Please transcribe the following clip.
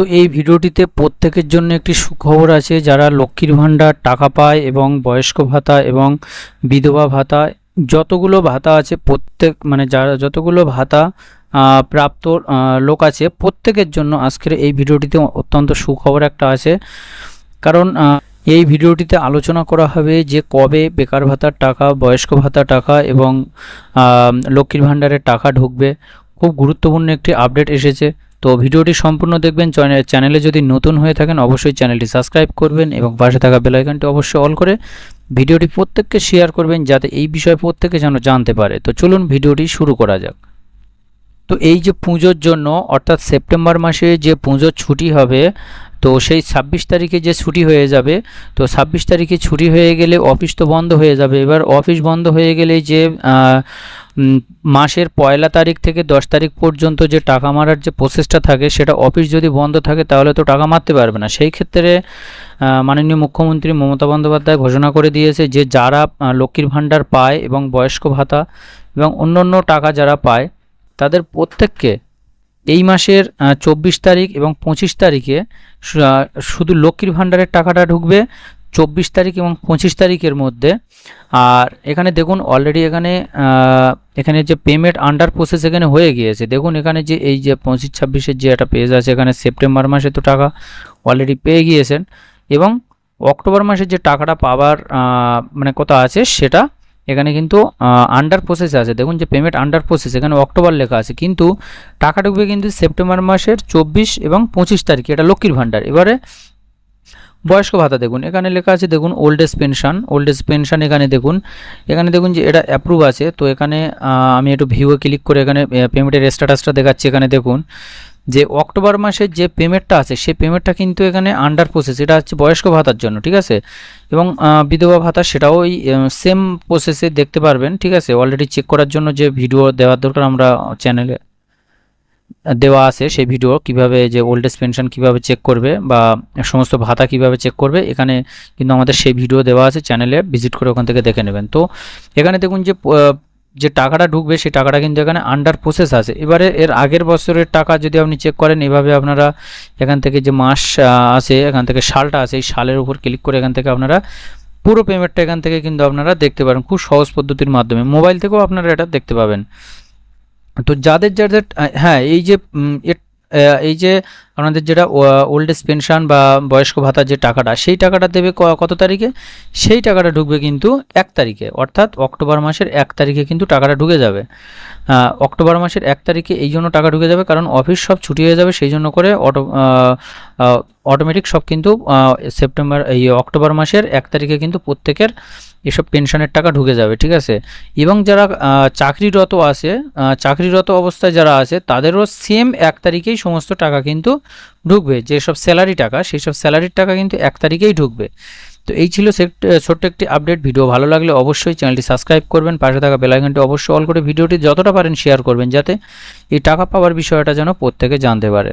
তো এই ভিডিওটিতে প্রত্যেকের জন্য একটি সুখবর আছে, যারা লক্ষ্মীর ভাণ্ডার, টাকা পায় এবং বয়স্ক ভাতা এবং বিধবা ভাতা, যতগুলো ভাতা আছে প্রত্যেক মানে যারা যতগুলো ভাতা প্রাপ্ত লোক আছে, প্রত্যেকের জন্য আজকের এই ভিডিওটিতে অত্যন্ত সুখবর একটা আছে। কারণ এই ভিডিওটিতে আলোচনা করা হবে যে কবে বেকার ভাতার টাকা, বয়স্ক ভাতা টাকা এবং লক্ষ্মীর ভাণ্ডারের টাকা ঢুকবে। খুব গুরুত্বপূর্ণ একটি আপডেট এসেছে। তো ভিডিওটি সম্পূর্ণ দেখবেন। চ্যানে- চ্যানেলে যদি নতুন হয়ে থাকেন, অবশ্যই চ্যানেলটি সাবস্ক্রাইব করবেন এবং পাশে থাকা বেল আইকনটি অবশ্যই অল করে ভিডিওটি প্রত্যেককে শেয়ার করবেন যাতে এই বিষয়ে প্রত্যেকে যেন জানতে পারে। তো চলুন ভিডিওটি শুরু করা যাক। তো এই যে পুজোর জন্য, অর্থাৎ সেপ্টেম্বর মাসে যে পুজোর ছুটি হবে, তো সেই ছাব্বিশ তারিখে যে ছুটি হয়ে যাবে, তো ছাব্বিশ তারিখে ছুটি হয়ে গেলে অফিস তো বন্ধ হয়ে যাবে। এবার অফিস বন্ধ হয়ে গেলে যে মাসের পয়লা তারিখ থেকে দশ তারিখ পর্যন্ত যে টাকা মারার যে প্রসেসটা থাকে, সেটা অফিস যদি বন্ধ থাকে, তাহলে তো টাকা মারতে পারবে না। সেই ক্ষেত্রে মাননীয় মুখ্যমন্ত্রী মমতা বন্দ্যোপাধ্যায় ঘোষণা করে দিয়েছে যে, যারা লক্ষ্মীর ভাণ্ডার পায় এবং বয়স্ক ভাতা এবং অন্য অন্য টাকা যারা পায়, তাদের প্রত্যেককে এই মাসের চব্বিশ তারিখ এবং পঁচিশ তারিখে শুধু লক্ষ্মীর ভাণ্ডারের টাকাটা ঢুকবে চব্বিশ তারিখ এবং পঁচিশ তারিখের মধ্যে। আর এখানে দেখুন অলরেডি এখানে এখানে যে পেমেন্ট আন্ডার প্রসেস এখানে হয়ে গিয়েছে। দেখুন এখানে যে এই যে পঁচিশ, ছাব্বিশের যে একটা পেজ আছে, এখানে সেপ্টেম্বর মাসে তো টাকা অলরেডি পেয়ে গিয়েছেন। এবং অক্টোবর মাসে যে টাকাটা পাওয়ার মানে কথা আছে, সেটা এখানে কিন্তু আন্ডার প্রসেসে আছে। দেখুন যে পেমেন্ট আন্ডার প্রসেস এখানে অক্টোবর লেখা আছে। কিন্তু টাকা ঢুকবে কিন্তু সেপ্টেম্বর মাসের চব্বিশ এবং পঁচিশ তারিখে। এটা লক্ষ্মীর ভাণ্ডার। এবারে বয়স্ক ভাতা দেখুন। এখানে লেখা আছে, দেখুন old age pension old age pension এখানে দেখুন। এখানে দেখুন যে এটা অ্যাপ্রুভ আছে, তো এখানে আমি একটু ভিউয়ে ক্লিক করে এখানে পেমেন্টের স্ট্যাটাসটা দেখাচ্ছি। এখানে দেখুন যে অক্টোবর মাসের যে পেমেন্টটা আছে, সেই পেমেন্টটা কিন্তু এখানে আন্ডার প্রসেস এটা হচ্ছে বয়স্ক ভাতার জন্য, ঠিক আছে? এবং বিধবা ভাতা সেটাও ওই সেম প্রসেসে দেখতে পারবেন, ঠিক আছে? অলরেডি চেক করার জন্য যে ভিডিও দেওয়ার দরকার, আমরা চ্যানেলে দেওয়া আছে সেই ভিডিও, কীভাবে যে ওল্ড এজ পেনশন কীভাবে চেক করবে বা সমস্ত ভাতা কীভাবে চেক করবে, এখানে কিন্তু আমাদের সেই ভিডিও দেওয়া আছে চ্যানেলে ভিজিট করে ওখান থেকে দেখে নেবেন। তো এখানে দেখুন যে যে টাকাটা ঢুকবে সেই টাকাটা কিন্তু এখানে আন্ডার প্রসেস আছে। এবারে এর আগের বছরের টাকা যদি আপনি চেক করেন, এভাবে আপনারা এখান থেকে যে মাস আছে, এখান থেকে সালটা আছে, এই সালের উপর ক্লিক করে এখান থেকে আপনারা পুরো পেমেন্টটা এখান থেকে কিন্তু আপনারা দেখতে পারেন খুব সহজ পদ্ধতির মাধ্যমে। মোবাইল থেকেও আপনারা এটা দেখতে পাবেন। তো যাদের যাদের হ্যাঁ এই যে এই যে আপনাদের যেটা ওল্ড এজ পেনশন বা বয়স্ক ভাতার যে টাকাটা, সেই টাকাটা দেবে কত তারিখে? সেই টাকাটা ঢুকবে কিন্তু এক তারিখে, অর্থাৎ অক্টোবর মাসের এক তারিখে কিন্তু টাকাটা ঢুকে যাবে। অক্টোবর মাসের এক তারিখে এই জন্য টাকা ঢুকে যাবে, কারণ অফিস সব ছুটি হয়ে যাবে, সেই জন্য করে অটো অটোমেটিক সব কিন্তু সেপ্টেম্বর এই অক্টোবর মাসের এক তারিখে কিন্তু প্রত্যেকের এসব পেনশনের টাকা ঢুকে যাবে, ঠিক আছে? এবং যারা চাকরিরত আছে চাকরিরত অবস্থায় যারা আছে, তাদেরও সেম এক তারিখেই সমস্ত টাকা কিন্তু ঢুকবে। যেসব স্যালারি টাকা সেই সব স্যালারির টাকা কিন্তু এক তারিখেই ঢুকবে। তো এই ছিল ছোট্ট একটি আপডেট ভিডিও ভালো লাগলে অবশ্যই চ্যানেলটি সাবস্ক্রাইব করবেন। পাশে থাকা বেলাইকনটি অবশ্যই অল করে ভিডিওটি যতটা পারেন শেয়ার করবেন, যাতে এই টাকা পাওয়ার বিষয়টা যেন প্রত্যেকে জানতে পারে।